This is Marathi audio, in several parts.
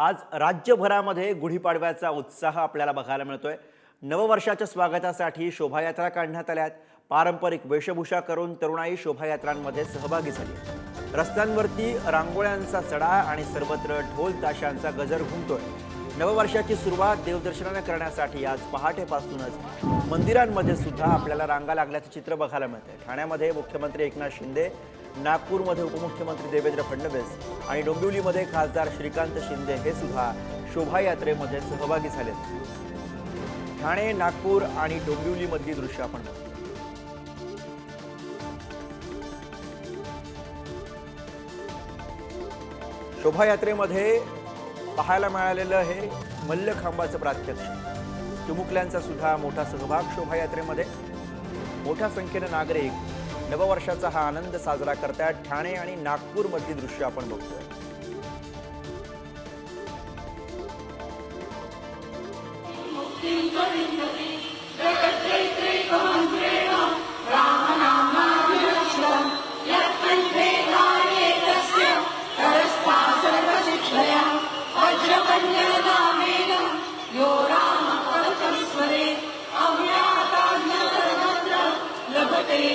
आज राज्यभरामध्ये गुढीपाडव्याचा उत्साह आपल्याला बघायला मिळतोय. नववर्षाच्या स्वागतासाठी शोभायात्रा काढण्यात आल्यात पारंपरिक वेशभूषा करून तरुणाई शोभायात्रांमध्ये सहभागी झाली रस्त्यांवरती रांगोळ्यांचा चढा आणि सर्वत्र ढोल ताशांचा गजर घुमतोय. नववर्षाची सुरुवात देवदर्शनाने करण्यासाठी आज पहाटेपासूनच मंदिरांमध्ये सुद्धा आपल्याला रांगा लागल्याचं चित्र बघायला मिळतंय. ठाण्यामध्ये मुख्यमंत्री एकनाथ शिंदे नागपूरमध्ये उपमुख्यमंत्री देवेंद्र फडणवीस आणि डोंबिवलीमध्ये खासदार श्रीकांत शिंदे हे सुद्धा शोभायात्रेमध्ये सहभागी झालेत. ठाणे नागपूर आणि डोंबिवलीमधली दृश्य आपण शोभायात्रेमध्ये पाहायला मिळालेलं हे मल्लखांबाचं प्रात्यक्ष. चिमुकल्यांचा सुद्धा मोठा सहभाग शोभायात्रेमध्ये. मोठ्या संख्येनं नागरिक नववर्षाचा हा आनंद साजरा करतायत ठाणे आणि नागपूरमधली दृश्य आपण बघतोय Thank you.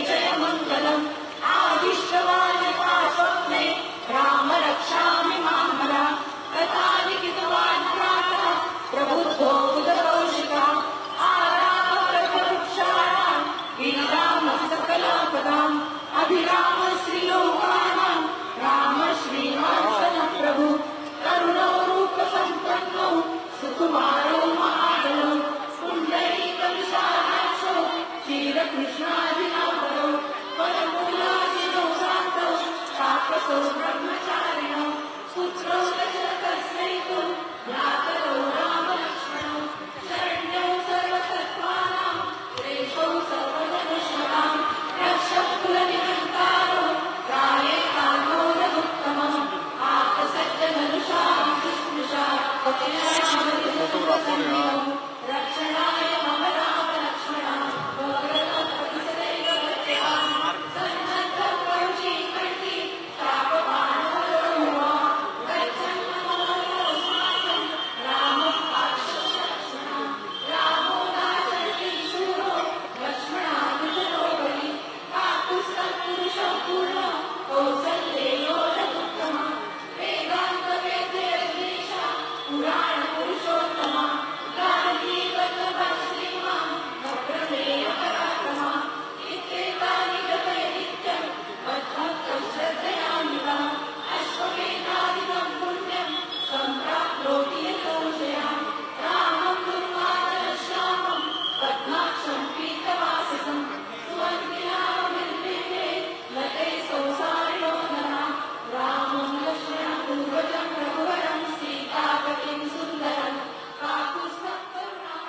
जय मङ्गलम् आदिश्यवाय वा स्वप्ने राम रक्षामि मामला कथा लिखितवान् प्रातः प्रबुद्धो उदकौशिका आरामवृक्षाणां विरामः सकलापदाम् अभिराम श्रीलोकानां राम श्रीमान् प्रभु करुणो रूपसम्पन्नो सुकुमार